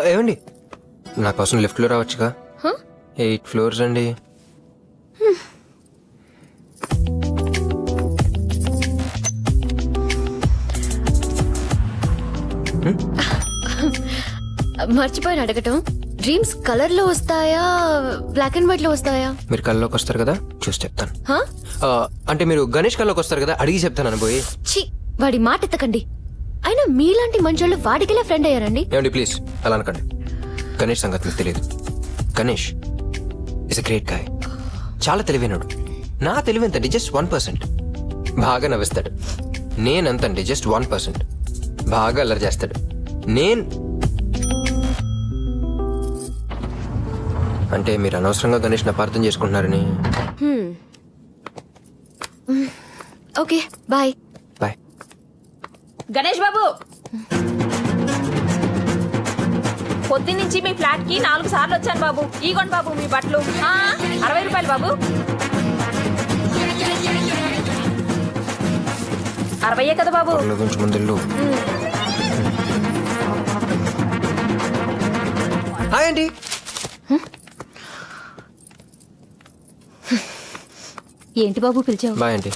ఏమండి నా కోసం లిఫ్ట్లో రావచ్చుగా? ఎయిట్ ఫ్లోర్స్ అండి. మర్చిపోయిన అడగటం. డ్రీమ్స్ కలర్లో వస్తాయా బ్లాక్ అండ్ వైట్లో వస్తాయా? మీరు కల్లోకి వస్తారు కదా చూసి చెప్తాను. అంటే మీరు గణేష్ కల్లోకి వస్తారు కదా అడిగి చెప్తాను ఛీ వాడి మాట ఎత్తకండి. అయినా మీలాంటి మంచోళ్ళు వాడికెలా ఫ్రెండ్ అయ్యారండి? ఏమండి ప్లీజ్ అలా అనకండి. గణేష్ సంగతి మీకు తెలియదు. Ganesh is a great guy చాలా తెలివైనడు. నా తెలివెంతండి జస్ట్ వన్ పర్సెంట్ బాగా నవ్విస్తాడు. నేనంతండి జస్ట్ వన్ పర్సెంట్ బాగా అల్లరి చేస్తాడు. నేను అంటే మీరు అనవసరంగా గణేష్ అపార్థం చేసుకుంటున్నారని. Okay bye bye Ganesh babu! పొద్దున్నుంచి మీ ఫ్లాట్కి నాలుగు సార్లు వచ్చాను బాబు. ఈగోండి బాబు మీ బట్టలు. ఆ, అరవై రూపాయలు బాబు. అరవయే కదా బాబు. హాయ్ అండి ఏంటి బాబు పిలిచావు? బాయ్ అండి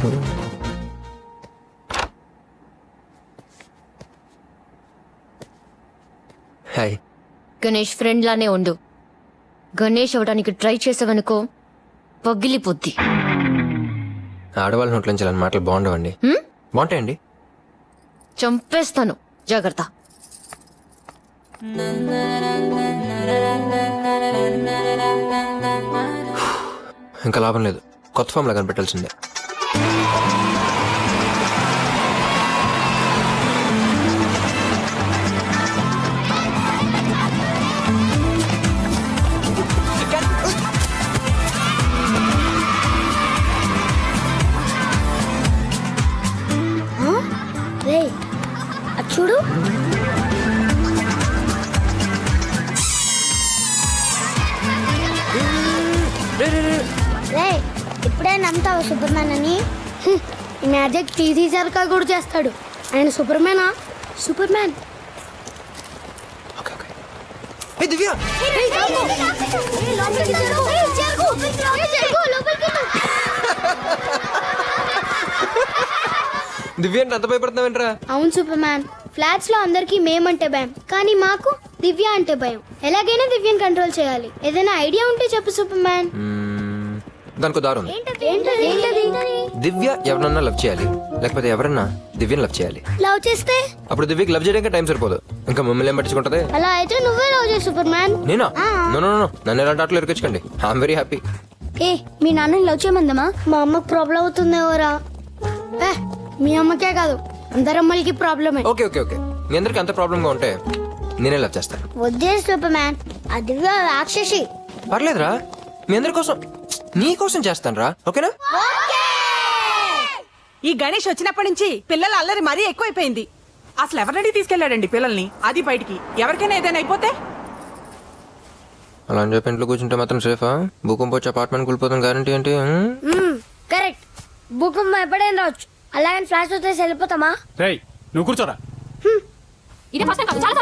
హాయ్. గణేష్ ఫ్రెండ్ లానే ఉండు. గణేష్ అవడానికి ట్రై చేసావనుకో పగిలిపోద్ది. ఆడవాళ్ళ నోట్ల నుంచి అలాంటి మాటలు బాగుండవండి. హ్మ్? బాగుంటాయండి. చంపేస్తాను. జాగ్రత్త. ఇంకా లాభం లేదు. కొత్త ఫామ్ లా కనిపెట్టాల్సిందే. మ్యాజిక్ తీసేసరికా కూడా చేస్తాడు. ఆయన సూపర్ మ్యానా సూపర్ మ్యాన్ దివ్య! దివ్య అంటే అంత భయపడుతున్నావేంట్రా? అవును సూపర్ మ్యాన్ ఫ్లాట్స్లో అందరికి మేమంటే భయం. కానీ మాకు దివ్య అంటే భయం. ఎలాగైనా దివ్యని కంట్రోల్ చేయాలి. ఏదైనా ఐడియా ఉంటే చెప్పు సూపర్ మ్యాన్ దానికి దారు ఉంది. దివ్య ఎవరన్నా లవ్ చేయాలి? లేకపోతే ఎవరన్నా దివ్యని లవ్ చేయాలి? లవ్ చేస్తే? అప్పుడు దివ్యకి లవ్ చేయడానికి టైం సరిపోదు. ఇంకా మమ్మల్ని ఏం పట్టించుకుంటది? అలా అయితే నువ్వే లవ్ చేయి సూపర్ మ్యాన్ నేనా. నో నో నో నన్ను ఎలాంటి ఆటలు ఎరకొచ్చుకోండి ఐఎమ్ వెరీ హ్యాపీ ఏ మీ నాన్నని లవ్ చేయమందమా? మా అమ్మకు ప్రాబ్లం అవుతుంది ఎవరా? ఏ, మీ అమ్మకే కాదు అందరమ్మలకి ప్రాబ్లమే ఓకే ఓకే ఓకే. మీ అందరికి అంత ప్రాబ్లంగా ఉంటే నేనే లవ్ చేస్తాను. వద్దే సూపర్ మ్యాన్ దివ్య రాక్షసి. పర్లేదురా. మీ అందరి కోసం నీ కోసం చేస్తాను రా ఓకేనా ఈ గణేష్ వచ్చినప్పటి నుంచి పిల్లల అల్లరి మరీ ఎక్కువైపోయింది. అసలు ఎవరినడికి తీసుకెళ్ళాడండి పిల్లల్ని? అది బయటికి. ఎవరికైనా ఏదైనా అయిపోతే? అలా అని చెప్పి ఇంట్లో కూర్చుంటే మాత్రం సేఫా భూకంపం వచ్చి అపార్ట్మెంట్ కూలిపోతాం గ్యారంటీ ఏంటి? కరెక్ట్ భూకంపం ఎప్పుడైనా రావచ్చు. అలాగని ఫ్లాష్ వస్తే వెళ్ళిపోతామా? రేయ్ నువ్వు కూర్చోరా. ఇదే ఫస్ట్ టైం కాదు చాలా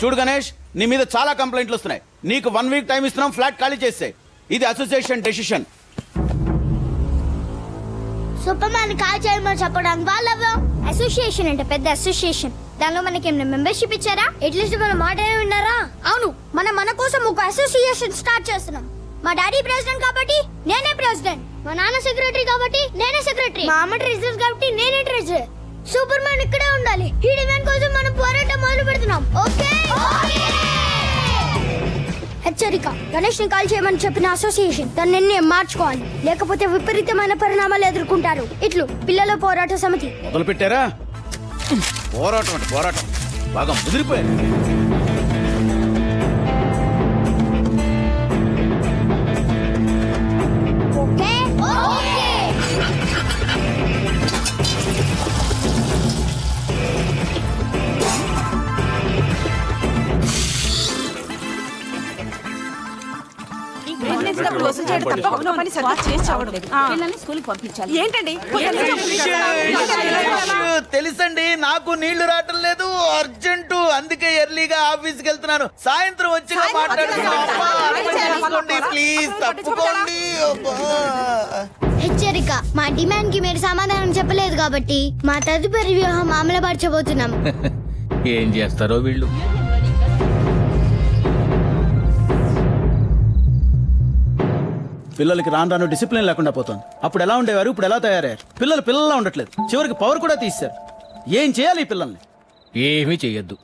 చూడు గణేష్ నీ మీద చాలా కంప్లైంట్లు వస్తున్నాయి. నీకు వన్ వీక్ టైం ఇస్తున్నాం ఫ్లాట్ ఖాళీ చేస్తే. ఇది association decision super man call చేయమని చెప్పడానికి వాళ్ళు అసోసియేషన్ అంటే పెద్ద అసోసియేషన్ దానిలో మనకి ఏమైనా మెంబర్షిప్ ఇచ్చారా? ఎట్లీస్ట్ మనం మాట్లాడే ఉన్నారా అవును మనం మన కోసం ఒక అసోసియేషన్ స్టార్ట్ చేస్తున్నాం. మా డాడీ ప్రెసిడెంట్ కాబట్టి నేనే ప్రెసిడెంట్ మా నాన్న సెక్రటరీ కాబట్టి నేనే సెక్రటరీ మా అమ్మ ట్రెజరర్ కాబట్టి నేనే ట్రెజరర్ సూపర్ మ్యాన్ ఇక్కడే ఉండాలి. ఈ డిమాండ్ కోసం మనం పోరాటం మొదలు పెడుతున్నాం. ఓకే? హెచ్చరిక. గణేష్ని కాల్ చేయమని చెప్పిన అసోసియేషన్ తన నిర్ణయం మార్చుకోవాలి. లేకపోతే విపరీతమైన పరిణామాలు ఎదుర్కొంటారు. ఇట్లు పిల్లల పోరాట సమితి. మొదలు పెట్టారా పోరాటం అంటే పోరాటం. బాగా ముదిరిపోయింది పని సరిగ్గా. పిల్లల్ని స్కూల్కి పంపించాలి. ఏంటండి? తెలుసండి. నాకు నీళ్ళు రావటం లేదు. అర్జెంటు. అందుకే ఎర్లీగా ఆఫీస్కి వెళ్తున్నాను. సాయంత్రం వచ్చి మాట్లాడుకోండి ప్లీజ్ తప్పుకోండి. హెచ్చరిక. మా డిమాండ్కి మీరు సమాధానం చెప్పలేదు కాబట్టి మా తదుపరి వ్యూహం అమలుపరచబోతున్నాం ఏం చేస్తారో వీళ్ళు? పిల్లలకి రాను రాను డిసిప్లిన్ లేకుండా పోతుంది. అప్పుడు ఎలా ఉండేవారు? ఇప్పుడు ఎలా తయారయ్యారు? పిల్లలు పిల్లల్లా ఉండట్లేదు. చివరికి పవర్ కూడా తీశారు ఏం చేయాలి ఈ పిల్లల్ని? ఏమీ చెయ్యొద్దు.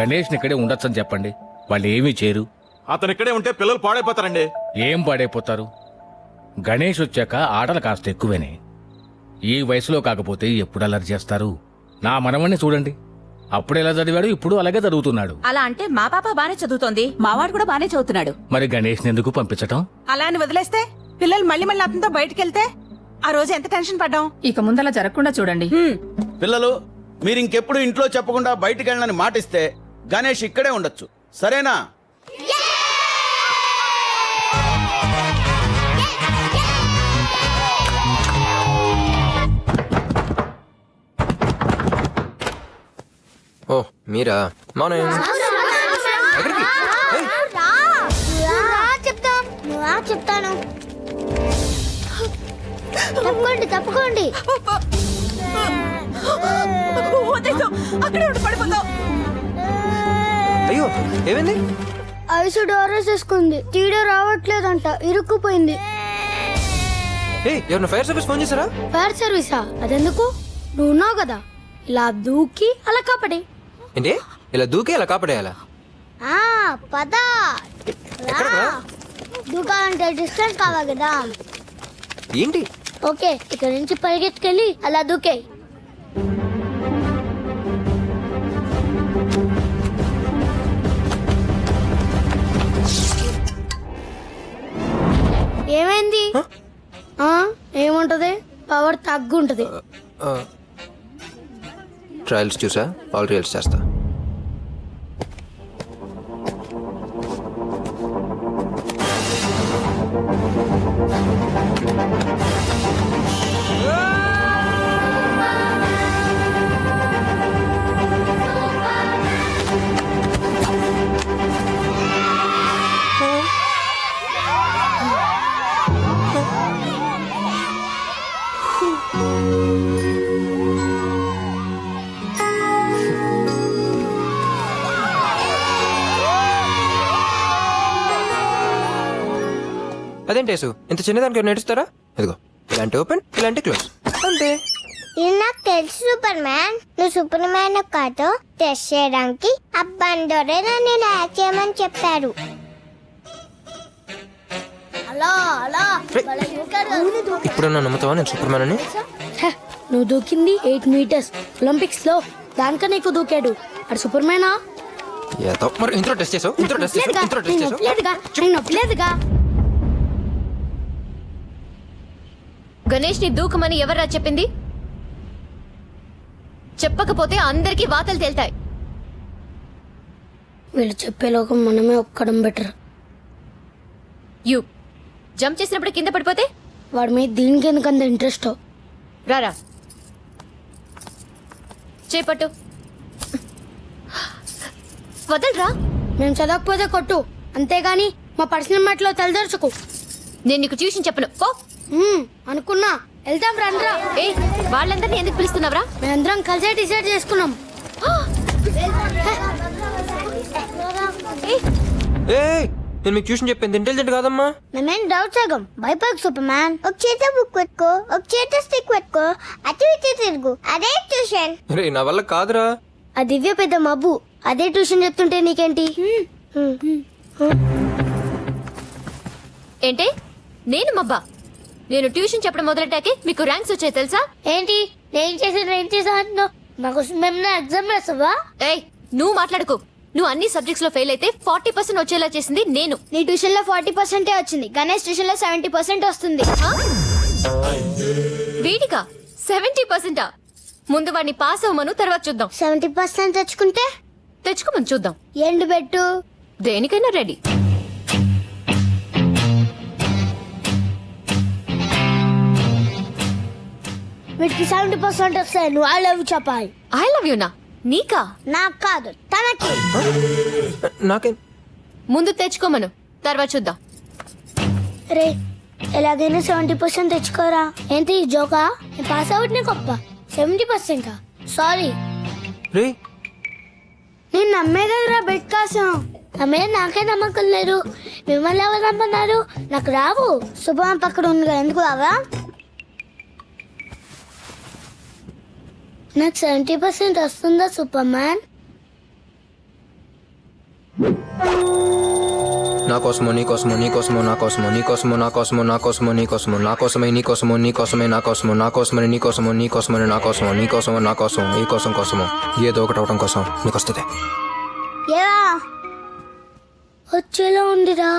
గణేష్ని ఇక్కడే ఉండొచ్చని చెప్పండి. వాళ్ళు ఏమీ చేయరు. అతను ఇక్కడే ఉంటే పిల్లలు పాడైపోతారండి. ఏం పాడైపోతారు? గణేష్ వచ్చాక ఆటలు కాస్త ఎక్కువేనే. ఈ వయసులో కాకపోతే ఎప్పుడు అలర్ట్ చేస్తారు? నా మనవణ్ణి చూడండి. అప్పుడు ఎలా చదివాడు? ఇప్పుడు అలాగే చదువుతున్నాడు. అలా అంటే మా పాప బానే చదువుతోంది. మావాడు కూడా బానే చదువుతున్నాడు. మరి గణేష్ని ఎందుకు పంపించటం? అలా అని వదిలేస్తే? పిల్లలు మళ్ళీ మళ్ళీ అతనితో బయటికి వెళ్తే ఆ రోజు ఎంత టెన్షన్ పడ్డాం? ఇక ముందలా జరగకుండా చూడండి. పిల్లలు మీరు ఇంకెప్పుడు ఇంట్లో చెప్పకుండా బయటికి వెళ్ళని మాటిస్తే గణేష్ ఇక్కడే ఉండొచ్చు. సరేనా? మీరా? మార్నింగ్ ఎక్కడికి? చెప్తాను. తప్పుకోండి తప్పుకోండి. అయ్యో ఏమైంది? ఐసు డోరేస్ వేసుకుంది. తీయడం రావట్లేదంట ఇరుక్కుపోయింది. ఎవరిన ఫైర్ సర్వీస్ ఫోన్ చేశారా? ఫైర్ సర్వీసా? అదెందుకు? నువ్వు ఉన్నావు కదా. ఇలా దూకి అలా కాపడి. ఏంటి? ఇలా దూకే ఇలా కాపాడేయాలా? ఆ పద? దూకాలంటే డిస్టెన్స్ కావాలి కదా. ఏంటి? ఓకే ఇక్కడ నుంచి పరిగెత్తుకెళ్ళి అలా దూకే. ఏమైంది? ఆ, ఏముంటది? పవర్ తగ్గుంటది. ట్రయల్స్ చూసా ఆల్ రియల్స్ చేస్తా. అదేంటేసు ఇంత చిన్నదానికి నడుస్తారా ఇదిగో ఇలాంటి ఓపెన్ ఇలాంటి క్లోజ్. అంతే. ఇది నాకు తెలుసు సూపర్ మ్యాన్ నువ్వు సూపర్ మ్యాన్ కాదు టెస్ట్ చేయడానికి అబ్బందోరే నన్ను ఇలా చేయమని చెప్పారు. అలా అలా భలే దూకాడు. ఇప్పుడు నన్ను నమ్ముతావా నేను సూపర్ మ్యాన్ అని హ, నువ్వు దూకింది ఎయిట్ మీటర్స్. ఒలింపిక్స్లో దానికన్నా ఎక్కువ దూకాడు. అది సూపర్ మ్యానా ఏదో మరి ఇంట్లో టెస్ట్ చేసావు ఇంట్లో టెస్ట్ చేసావు ఇంట్లో టెస్ట్ చేసావు. నొప్పలేదుగా నేను నొప్పలేదుగా గణేష్ని దూకమని ఎవరా చెప్పింది? చెప్పకపోతే అందరికీ వాతలు తేల్తాయి. వీళ్ళు చెప్పే లోకం మనమే ఒక్కడం బెటర్. యూ జంప్ చేసినప్పుడు కింద పడిపోతే? వాడి మీద దీనికి ఎందుకంత ఇంట్రెస్ట్? రారా. చేపట్టు. వదలరా? మేము చదవకపోతే కొట్టు. అంతేగాని మా పర్సనల్ మ్యాట్లో తలదర్చుకు. నేను నీకు ట్యూషన్ చెప్పను. పో. అనుకున్నా. వెళ్తాం రండ్రా ఏ వాళ్ళందరినీ ఎందుకు పిలుస్తున్నావురా? మేమందరం కలిసే డిసైడ్ చేసుకున్నాం. ఏ నేను మీకు ట్యూషన్ చెప్పింది ఇంటెలిజెంట్ కాదమ్మా. మేమేం డౌట్ సగం. భయపడకు సూపర్ మ్యాన్ ఒక చేత బుక్ పెట్టుకో ఒక చేత స్టిక్ పెట్టుకో అటు ఇటు తిరుగు. అదే ట్యూషన్. రే నా వల్ల కాదురా. ఆ దివ్య పెద్ద మబ్బు. అదే ట్యూషన్ చెప్తుంటే నీకేంటి? ఏంటి? నేను మబ్బా? నేను ట్యూషన్ చెప్పడం మొదలెట్టాకే మీకు ర్యాంక్స్ వచ్చాయి తెలుసా? ఏంటి? నేను చేసిన ఏం చేసా అంటున్నావు. నాకు మేము ఎగ్జామ్ రాసావా? ఏయ్ నువ్వు మాట్లాడుకో. నువ్వు అన్ని సబ్జెక్ట్స్లో ఫెయిల్ అయితే ఫార్టీ పర్సెంట్ వచ్చేలా చేసింది నేను. నీ ట్యూషన్లో ఫార్టీ పర్సెంటే వచ్చింది? గణేష్ ట్యూషన్లో సెవెంటీ పర్సెంట్ వస్తుంది? వీడికా? సెవెంటీ పర్సెంటా ముందు వాడిని పాస్ అవ్వమను తర్వాత చూద్దాం. సెవెంటీ పర్సెంట్ తెచ్చుకుంటే? తెచ్చుకోమని చూద్దాం. ఎండు పెట్టు. దేనికైనా రెడీ వీటికి సెవెంటీ పర్సెంట్ వస్తాయి నువ్వు ఐ లవ్ చెప్పాలి. ఐ లవ్ యూ నా? నీకా? నాకు కాదు తనకి. నాకేం? ముందు తెచ్చుకోమను తర్వాత చూద్దాం. రే ఎలాగైనా సెవెంటీ పర్సెంట్ తెచ్చుకోరా? ఏంటి ఈ జోకా? నేను పాస్ అవుట్ నీ గొప్ప. సెవెంటీ పర్సెంటా సారీ రే. నేను నమ్మే కదరా బెట్ కాసం. నమ్మే నాకే నమ్మకం లేదు. మిమ్మల్ని ఎవరు నమ్మన్నారు? నాకు రావు. శుభం పక్కన ఉంది కదా ఎందుకు రావా? నాకు సెవెంటీ పర్సెంట్ వస్తుందా సూపర్ మ్యాన్ నా కోసమో నీ కోసమో నీ కోసమో నా కోసమో నీ కోసమో నా కోసమో నా కోసమో నీ కోసమో నా కోసమే నీ కోసమో నీ కోసమే నా కోసమో నా కోసమని నీ కోసమో నీ కోసమని నా కోసమో నీ కోసమో నా కోసం ఈ కోసం కోసమో ఏదో ఒకటి అవటం కోసం నీకు వస్తుంది వచ్చేలా ఉందిరా.